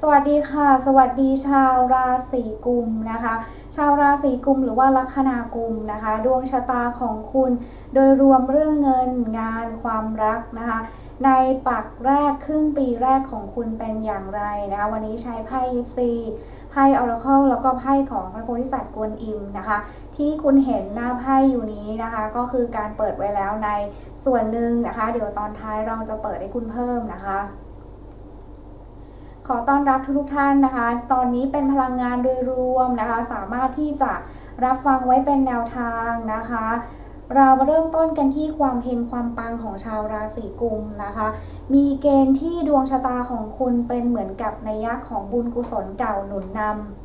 สวัสดีค่ะ สวัสดีชาวราศีกุมนะคะ ชาวราศีกุมหรือว่าลัคนากุมนะคะ ดวงชะตาของคุณ โดยรวมเรื่องเงินงานความรักนะคะ ในปักแรกครึ่งปีแรกของคุณเป็นอย่างไรนะคะวันนี้ใช้ไพ่ยิปซีไพ่ออราเคิลแล้วก็ไพ่ของพระโพธิสัตว์กวนอิมนะคะ ที่คุณเห็นหน้าไพ่อยู่นี้นะคะ ก็คือการเปิดไว้แล้วในส่วนหนึ่งนะคะ เดี๋ยวตอนท้ายเราจะเปิดให้คุณเพิ่มนะคะ ขอต้อนรับทุกๆท่านนะคะ ตอนนี้เป็นพลังงานโดยรวมนะคะ สามารถที่จะรับฟังไว้เป็นแนวทางนะคะ เรามาเริ่มต้นกันที่ความเฮงความปังของชาวราศีกุมนะคะ มีเกณฑ์ที่ดวงชะตาของคุณเป็นเหมือนกับในยักษ์ของบุญกุศลเก่าหนุนน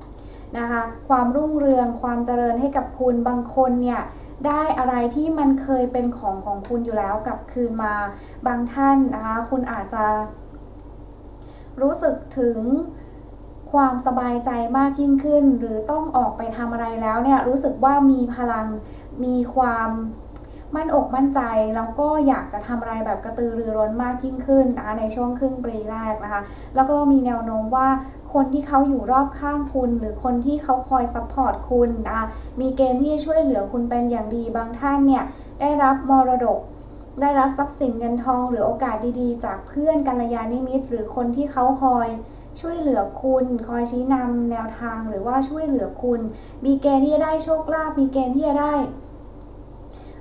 ำนะคะ ความรุ่งเรืองความเจริญให้กับคุณบางคนเนี่ยได้อะไรที่มันเคยเป็นของของคุณอยู่แล้วกลับคืนมา บางท่านนะคะ คุณอาจจะ รู้สึกถึงความสบายใจมากยิ่งขึ้น หรือต้องออกไปทำอะไรแล้วเนี่ยรู้สึกว่ามีพลังมีความมั่นอกมั่นใจแล้วก็อยากจะทำอะไรแบบกระตือรือร้นมากยิ่งขึ้นนะในช่วงครึ่งปีแรกนะคะ แล้วก็มีแนวโน้มว่าคนที่เขาอยู่รอบข้างคุณ หรือคนที่เขาคอยซัพพอร์ตคุณนะมีเกณฑ์ที่จะช่วยเหลือคุณเป็นอย่างดีบางท่านเนี่ยได้รับมรดก ได้รับทรัพย์สินเงินทองหรือโอกาสดีๆ จากเพื่อนกัลยาณมิตร หรือคนที่เขาคอยช่วยเหลือคุณ คอยชี้นำแนวทางหรือว่าช่วยเหลือคุณ มีเกณฑ์ที่จะได้โชคลาภมีเกณฑ์ที่จะได้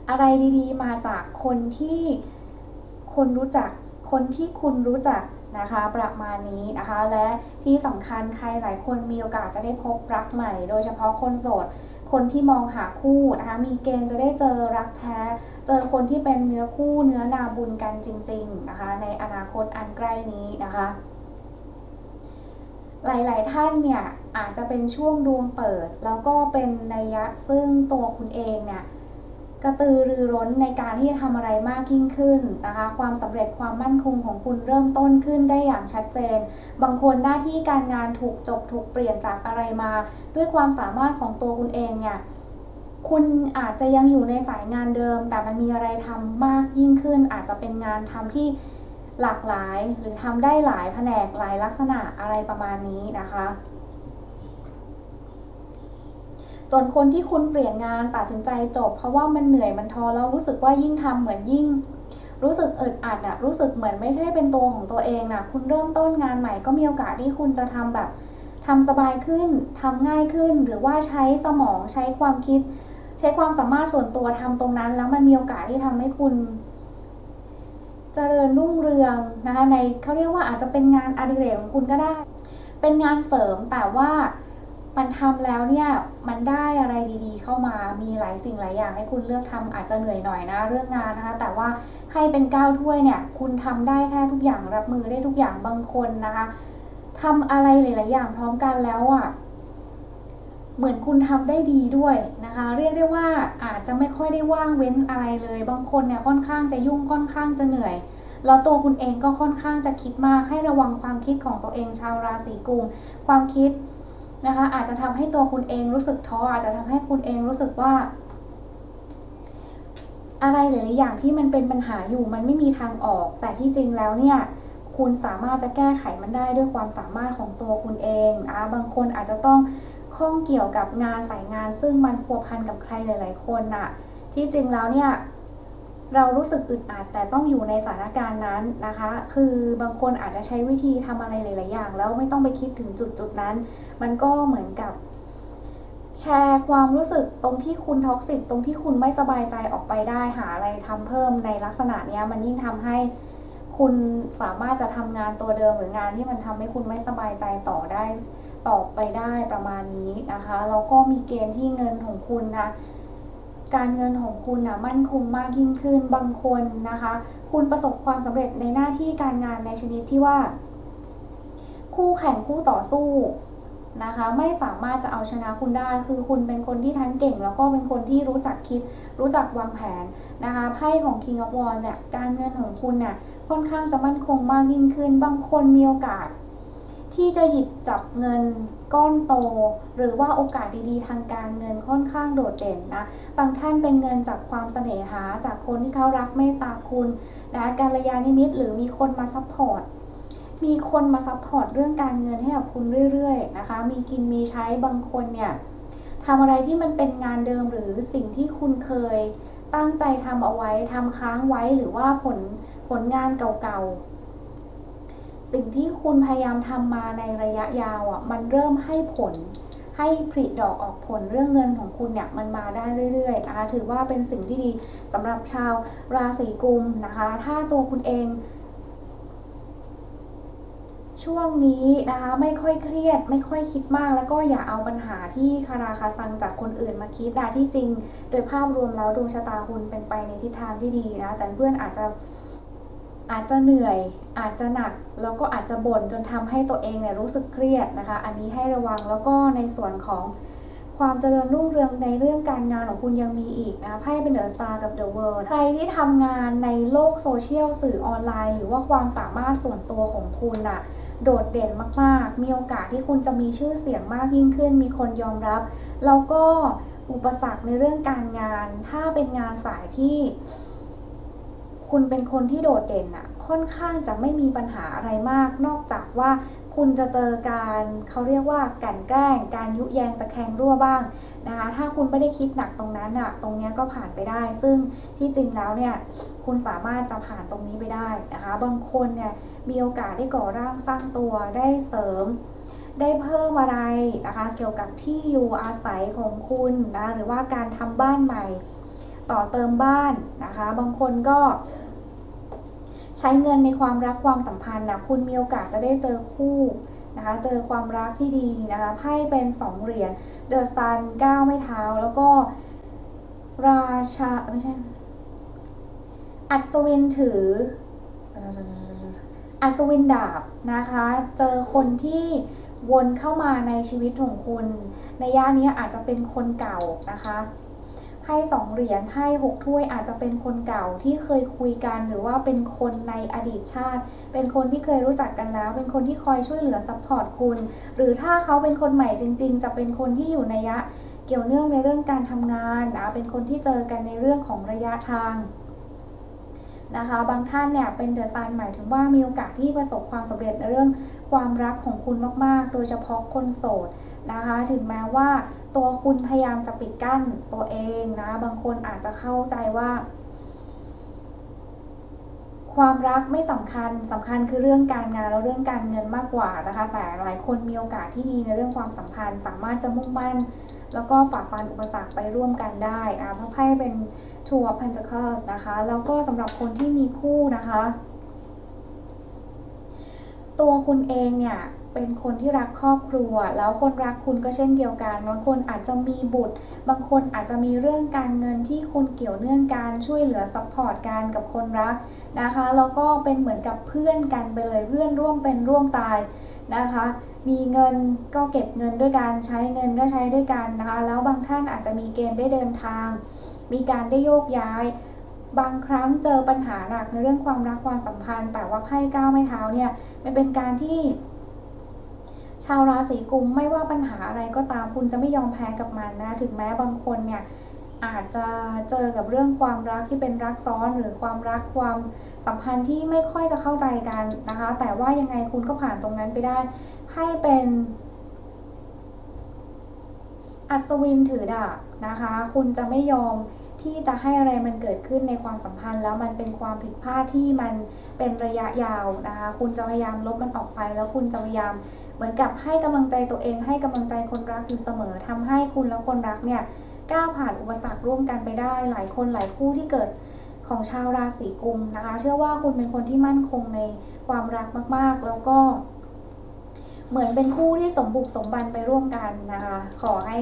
อะไรดีๆ มาจากคนที่คนรู้จักคนที่คุณรู้จักนะคะประมาณนี้นะคะ และที่สำคัญใครหลายคนมีโอกาสจะได้พบรักใหม่ โดยเฉพาะคนโสด คนที่มองหาคู่นะคะมีเกณฑ์จะได้เจอรักแท้ เจอคนที่เป็นเนื้อคู่เนื้อนาบุญกันจริง ๆนะคะ ในอนาคตอันใกล้นี้นะคะ หลายๆท่านเนี่ยอาจจะเป็นช่วงดวงเปิด แล้วก็เป็นนัยยะซึ่งตัวคุณเองเนี่ยกระตือรือร้นในการที่จะทำอะไรมากยิ่งขึ้นนะคะ ความสำเร็จความมั่นคงของคุณเริ่มต้นขึ้นได้อย่างชัดเจน บางคนหน้าที่การงานถูกจบถูกเปลี่ยนจากอะไรมา ด้วยความสามารถของตัวคุณเองเนี่ย คุณอาจจะยังอยู่ในสายงานเดิม แต่มันมีอะไรทำมากยิ่งขึ้น อาจจะเป็นงานทำที่หลากหลายหรือทำได้หลายแผนกหลายลักษณะอะไรประมาณนี้นะคะ ส่วนคนที่คุณเปลี่ยนงานตัดสินใจจบ เพราะว่ามันเหนื่อยมันท้อแล้วรู้สึกว่ายิ่งทำเหมือนยิ่ง รู้สึกอึดอัดอะรู้สึกเหมือนไม่ใช่เป็นตัวของตัวเองอะคุณเริ่มต้นงานใหม่ก็มีโอกาสที่คุณจะทำแบบทำสบายขึ้นทำง่ายขึ้น หรือว่าใช้สมองใช้ความคิด ใช้ความสามารถส่วนตัวทำตรงนั้น แล้วมันมีโอกาสที่ทำให้คุณ เจริญรุ่งเรืองนะคะในเขาเรียกว่าอาจจะเป็นงานอดิเรกของคุณก็ได้ เป็นงานเสริมแต่ว่ามันทำแล้วเนี่ยมันได้อะไรดีๆ เข้ามามีหลายสิ่งหลายอย่างให้คุณเลือกทำอาจจะเหนื่อยหน่อยนะเรื่องงานนะคะ แต่ว่าให้เป็นก้าวถ้วยเนี่ยคุณทำได้แค่ทุกอย่างรับมือได้ทุกอย่างบางคนนะคะทำอะไรหลายๆอย่างพร้อมกันแล้วอะ เหมือนคุณทำได้ดีด้วยนะคะ เรียกได้ว่าอาจจะไม่ค่อยได้ว่างเว้นอะไรเลย บางคนเนี่ยค่อนข้างจะยุ่งค่อนข้างจะเหนื่อย แล้วตัวคุณเองก็ค่อนข้างจะคิดมากให้ระวังความคิดของตัวเองชาวราศีกุมความคิดนะคะ อาจจะทำให้ตัวคุณเองรู้สึกท้ออาจจะทำให้คุณเองรู้สึกว่า อะไรหลายอย่างที่มันเป็นปัญหาอยู่มันไม่มีทางออก แต่ที่จริงแล้วเนี่ยคุณสามารถจะแก้ไขมันได้ด้วยความสามารถของตัวคุณเองอะบางคนอาจจะต้อง ข้องเกี่ยวกับงานสายงานซึ่งมันพัวพันกับใครหลาย ๆ คนน่ะ ที่จริงแล้วเนี่ยเรารู้สึกอึดอัดแต่ต้องอยู่ในสถานการณ์นั้นนะคะ คือบางคนอาจจะใช้วิธีทำอะไรหลาย ๆ อย่าง แล้วไม่ต้องไปคิดถึงจุดจุดนั้น มันก็เหมือนกับ แชร์ความรู้สึกตรงที่คุณท็อกซิกตรงที่คุณไม่สบายใจออกไปได้หาอะไรทำเพิ่มในลักษณะเนี้ยมันยิ่งทำให้คุณสามารถจะทำงานตัวเดิมหรืองานที่มันทำให้คุณไม่สบายใจต่อได้ ต่อไปได้ประมาณนี้นะคะแล้วก็มีเกณฑ์ที่เงินของคุณนะการเงินของคุณนะมั่นคงมากยิ่งขึ้นบางคนนะคะ คุณประสบความสำเร็จในหน้าที่การงานในชนิดที่ว่า คู่แข่งคู่ต่อสู้นะคะ ไม่สามารถจะเอาชนะคุณได้ คือคุณเป็นคนที่ทั้งเก่ง แล้วก็เป็นคนที่รู้จักคิด รู้จักวางแผนนะคะไพ่ของ King of Wands เนี่ยการเงินของคุณเนี่ยค่อนข้างจะมั่นคงมากยิ่งขึ้น บางคนมีโอกาส ที่จะหยิบจับเงินก้อนโต หรือว่าโอกาสดีๆ ทางการเงินค่อนข้างโดดเด่นนะ บางท่านเป็นเงินจากความเสน่หาจากคนที่เขารักเมตตาคุณนะการระยานิมิตหรือมีคนมาซัพพอร์ตมีคนมาซัพพอร์ตเรื่องการเงินให้กับคุณเรื่อยๆนะคะ มีกินมีใช้บางคนเนี่ยทำอะไรที่มันเป็นงานเดิมหรือสิ่งที่คุณเคย ตั้งใจทำเอาไว้ทำค้างไว้หรือว่าผลผลงานเก่าๆ สิ่งที่คุณพยายามทำมาในระยะยาวอะมันเริ่มให้ผล ให้ผลิดอกออกผลเรื่องเงินของคุณเนี่ยมันมาได้เรื่อยๆนะคะถือว่าเป็นสิ่งที่ดีสำหรับชาวราศีกุมนะคะ ถ้าตัวคุณเอง ช่วงนี้นะคะไม่ค่อยเครียด ไม่ค่อยคิดมาก แล้วก็อย่าเอาปัญหาที่คาราคาซังจากคนอื่นมาคิดนะที่จริง โดยภาพรวมแล้วดวงชะตาคุณเป็นไปในทิศทางที่ดีนะแต่เพื่อนอาจจะ อาจจะเหนื่อย อาจจะหนัก แล้วก็อาจจะบ่นจนทำให้ตัวเองเนี่ยรู้สึกเครียดนะคะ อันนี้ให้ระวังแล้วก็ในส่วนของความเจริญรุ่งเรืองในเรื่องการงานของคุณยังมีอีกนะไพ่เป็นเดอะสตาร์กับเดอะเวิร์ใครที่ทำงานในโลกโซเชียลสื่อออนไลน์ หรือว่าความสามารถส่วนตัวของคุณอะโดดเด่นมากๆ มีโอกาสที่คุณจะมีชื่อเสียงมากยิ่งขึ้น มีคนยอมรับ แล้วก็อุปสรรคในเรื่องการงาน ถ้าเป็นงานสายที่ คุณเป็นคนที่โดดเด่นอะค่อนข้างจะไม่มีปัญหาอะไรมาก นอกจากว่าคุณจะเจอการเขาเรียกว่ากันแกล้ง การยุแยงตะแคงรั่วบ้างนะคะถ้าคุณไม่ได้คิดหนักตรงนั้นอะตรงนี้ก็ผ่านไปได้ ซึ่งที่จริงแล้วเนี่ยคุณสามารถจะผ่านตรงนี้ไปได้นะคะบางคนเนี่ยมีโอกาสได้ก่อร่างสร้างตัวได้เสริม ได้เพิ่มอะไรนะคะเกี่ยวกับที่อยู่อาศัยของคุณนะหรือว่าการทำบ้านใหม่ ต่อเติมบ้านนะคะ บางคนก็ ใช้เงินในความรักความสัมพันธ์นะคุณมีโอกาสจะได้เจอคู่นะคะ เจอความรักที่ดีนะคะไพ่เป็นสองเหรียญเดอะซันก้าวไม่เท้า แล้วก็ ราชาไม่ใช่อัศวินถืออัศวินดาบนะคะ เจอคนที่วนเข้ามาในชีวิตของคุณ ในย่านนี้อาจจะเป็นคนเก่านะคะ ไพ่สองเหรียญไพ่หกถ้วยอาจจะเป็นคนเก่าที่เคยคุยกันหรือว่าเป็นคนในอดีตชาติ เป็นคนที่เคยรู้จักกันแล้ว เป็นคนที่คอยช่วยเหลือซัพพอร์ตคุณ หรือถ้าเขาเป็นคนใหม่จริง ๆ จะเป็นคนที่อยู่ในยะ เกี่ยวเนื่องในเรื่องการทำงานนะเป็นคนที่เจอกันในเรื่องของระยะทาง นะคะ บางท่านเนี่ยเป็นเดือะซันหมายถึงว่ามีโอกาสที่ประสบความสำเร็จในเรื่องความรักของคุณมากๆ โดยเฉพาะคนโสดนะคะ ถึงแม้ว่าตัวคุณพยายามจะปิดกั้นตัวเองนะ บางคนอาจจะเข้าใจว่า ความรักไม่สำคัญสำคัญคือเรื่องการงานแล้วเรื่องการเงินมากกว่านะคะ แต่หลายคนมีโอกาสที่ดีในเรื่องความสัมพันธ์ สามารถจะมุ่งมั่นแล้วก็ฝ่าฟันอุปสรรคไปร่วมกันได้อะเพราะไพ่เป็น Two of Pentacles นะคะ แล้วก็สำหรับคนที่มีคู่นะคะ ตัวคุณเองเนี่ยเป็นคนที่รักครอบครัว แล้วคนรักคุณก็เช่นเดียวกันบางคนอาจจะมีบุตร บางคนอาจจะมีเรื่องการเงินที่คุณเกี่ยวเนื่องการช่วยเหลือซัพพอร์ตกันกับคนรักนะคะแล้วก็เป็นเหมือนกับเพื่อนกันไปเลยเพื่อนร่วมเป็นร่วมตายนะคะ มีเงินก็เก็บเงินด้วยกันใช้เงินก็ใช้ด้วยกันนะคะ แล้วบางท่านอาจจะมีเกณฑ์ได้เดินทาง มีการได้โยกย้าย บางครั้งเจอปัญหาหนักในเรื่องความรักความสัมพันธ์ แต่ว่าไพ่ก้าวไม่เท้าเนี่ยมันเป็นการที่ชาวราศีกุมไม่ว่าปัญหาอะไรก็ตามคุณจะไม่ยอมแพ้กับมันนะ ถึงแม้บางคนเนี่ยอาจจะเจอกับเรื่องความรักที่เป็นรักซ้อนหรือความรักความสัมพันธ์ที่ไม่ค่อยจะเข้าใจกันนะคะ แต่ว่ายังไงคุณก็ผ่านตรงนั้นไปได้ ให้เป็น อัศวินถือดาบนะคะ คุณจะไม่ยอมที่จะให้อะไรมันเกิดขึ้นในความสัมพันธ์ แล้วมันเป็นความผิดพลาดที่มันเป็นระยะยาวนะคะ คุณจะพยายามลบมันออกไป แล้วคุณจะพยายามเหมือนกับให้กำลังใจตัวเอง ให้กำลังใจคนรักอยู่เสมอทำให้คุณและคนรักเนี่ยก้าวผ่านอุปสรรคร่วมกันไปได้ หลายคนหลายคู่ที่เกิดของชาวราศีกุมนะคะ เชื่อว่าคุณเป็นคนที่มั่นคงในความรักมากๆ แล้วก็ เหมือนเป็นคู่ที่สมบุกสมบันไปร่วมกันนะคะ ขอให้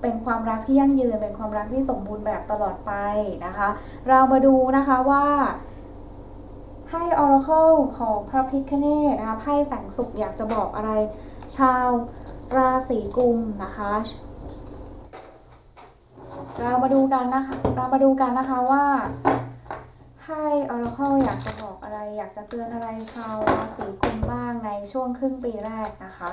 เป็นความรักที่ยั่งยืน เป็นความรักที่สมบูรณ์แบบตลอดไปนะคะ เรามาดูนะคะว่าไพ่ Oracle ของพระพิคเนตนะคะไพ่แสงสุขอยากจะบอกอะไร ชาวราศีกุมนะคะ เรามาดูกันนะคะ เรามาดูกันนะคะว่าไพ่ Oracle อยากจะบอก อะไรอยากจะเตือนอะไรชาวราศีกุมบ้างในช่วงครึ่งปีแรกนะคะ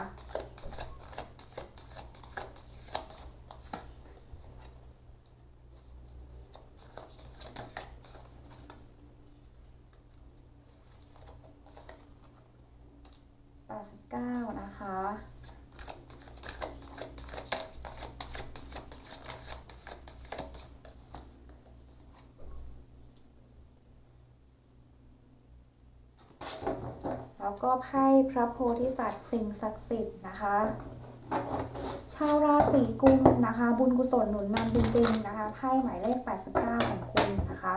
ค9นะคะ ก็ไพ่พระโพธิสัตว์สิ่งศักดิ์สิทธิ์นะคะ ชาวราศีกุมนะคะ บุญกุศลหนุนนำจริงๆนะคะไพ่หมายเลข 89 ของคุณนะคะ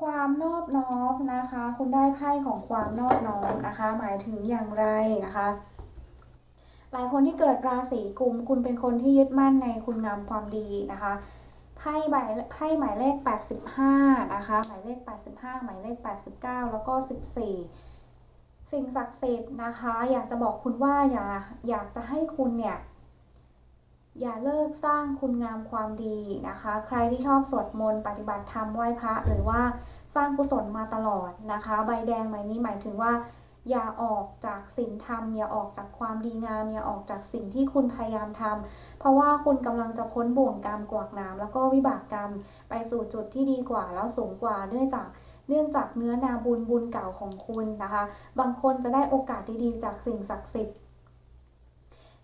ความนอบน้อมนะคะ คุณได้ไพ่ของความนอบน้อมนะคะ หมายถึงอย่างไรนะคะ หลายคนที่เกิดราศีกุม คุณเป็นคนที่ยึดมั่นในคุณงามความดีนะคะ ไพ่ใบไพ่หมายเลข 85 นะคะ หมายเลข 85 หมายเลข 89 แล้วก็ 14 สิ่งศักดิ์สิทธิ์นะคะ อยากจะบอกคุณว่าอย่าอยากจะให้คุณเนี่ย อย่าเลิกสร้างคุณงามความดีนะคะ ใครที่ชอบสวดมนต์ปฏิบัติธรรมไหว้พระ หรือว่าสร้างกุศลมาตลอดนะคะ ใบแดงใบนี้หมายถึงว่า อย่าออกจากศีลธรรมอย่าออกจากความดีงามอย่าออกจากสิ่งที่คุณพยายามทำเพราะว่าคุณกำลังจะพ้นบ่วงกรรมกวากน้ำแล้วก็วิบากกรรม ไปสู่จุดที่ดีกว่าแล้วสูงกว่าเนื่องจากเนื่องจากเนื้อนาบุญบุญเก่าของคุณนะคะ บางคนจะได้โอกาสดีๆ จากสิ่งศักดิ์สิทธิ์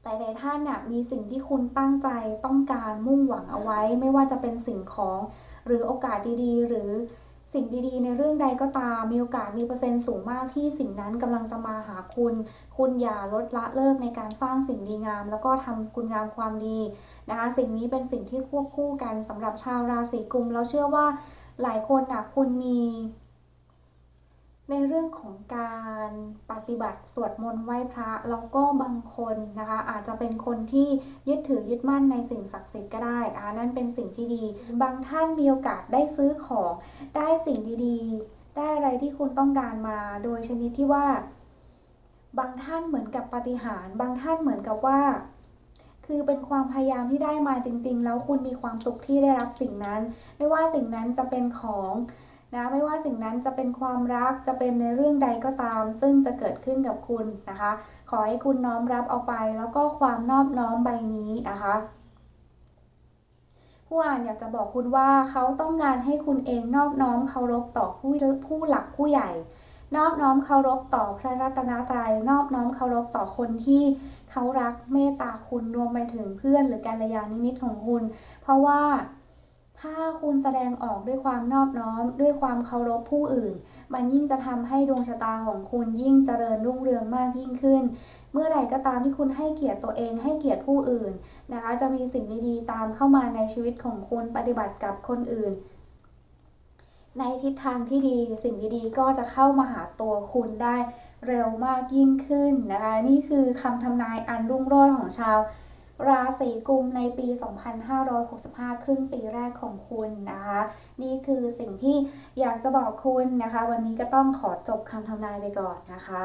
หลายๆท่านเนี่ยมีสิ่งที่คุณตั้งใจต้องการมุ่งหวังเอาไว้ ไม่ว่าจะเป็นสิ่งของหรือโอกาสดีๆ หรือ สิ่งดีๆ ในเรื่องใดก็ตาม มีโอกาสมีเปอร์เซ็นต์สูงมากที่สิ่งนั้นกำลังจะมาหาคุณ คุณอย่าลดละเลิกในการสร้างสิ่งดีงาม แล้วก็ทำคุณงามความดีนะคะ สิ่งนี้เป็นสิ่งที่ควบคู่กันสำหรับชาวราศีกุม แล้วเชื่อว่าหลายคนนะคุณมี ในเรื่องของการปฏิบัติสวดมนต์ไหว้พระแล้วก็บางคนนะคะอาจจะเป็นคนที่ยึดถือยึดมั่นในสิ่งศักดิ์สิทธิ์ก็ได้อ่านั่นเป็นสิ่งที่ดี บางท่านมีโอกาสได้ซื้อของได้สิ่งดีๆ ได้อะไรที่คุณต้องการมา โดยชนิดที่ว่า บางท่านเหมือนกับปฏิหารบางท่านเหมือนกับว่า คือเป็นความพยายามที่ได้มาจริง ๆ แล้วคุณมีความสุขที่ได้รับสิ่งนั้น ไม่ว่าสิ่งนั้นจะเป็นของ นะไม่ว่าสิ่งนั้นจะเป็นความรักจะเป็นในเรื่องใดก็ตาม ซึ่งจะเกิดขึ้นกับคุณนะคะ ขอให้คุณน้อมรับเอาไป แล้วก็ความนอบน้อมใบนี้นะคะผู้อ่านอยากจะบอกคุณว่าเขาต้องการให้คุณเองนอบน้อมเคารพต่อผู้ผู้หลักผู้ใหญ่ นอบน้อมเคารพต่อพระรัตนตรัยนอบน้อมเคารพต่อคนที่เขารักเมตตาคุณรวมไปถึงเพื่อนหรือกัลยาณมิตของคุณ เพราะว่า ถ้าคุณแสดงออกด้วยความนอบน้อม ด้วยความเคารพผู้อื่น มันยิ่งจะทำให้ดวงชะตาของคุณยิ่งเจริญรุ่งเรืองมากยิ่งขึ้น เมื่อไหร่ก็ตามที่คุณให้เกียรติตัวเองให้เกียรติผู้อื่นนะคะ จะมีสิ่งดีๆตามเข้ามาในชีวิตของคุณปฏิบัติกับคนอื่น ในทิศทางที่ดีสิ่งดีๆ ก็จะเข้ามาหาตัวคุณได้เร็วมากยิ่งขึ้นนะคะ นี่คือคำทำนายอันรุ่งโรจน์ของชาว ราศีกุมในปี 2565 ครึ่งปีแรกของคุณนะคะ นี่คือสิ่งที่อยากจะบอกคุณนะคะ วันนี้ก็ต้องขอจบคำทำนายไปก่อนนะคะ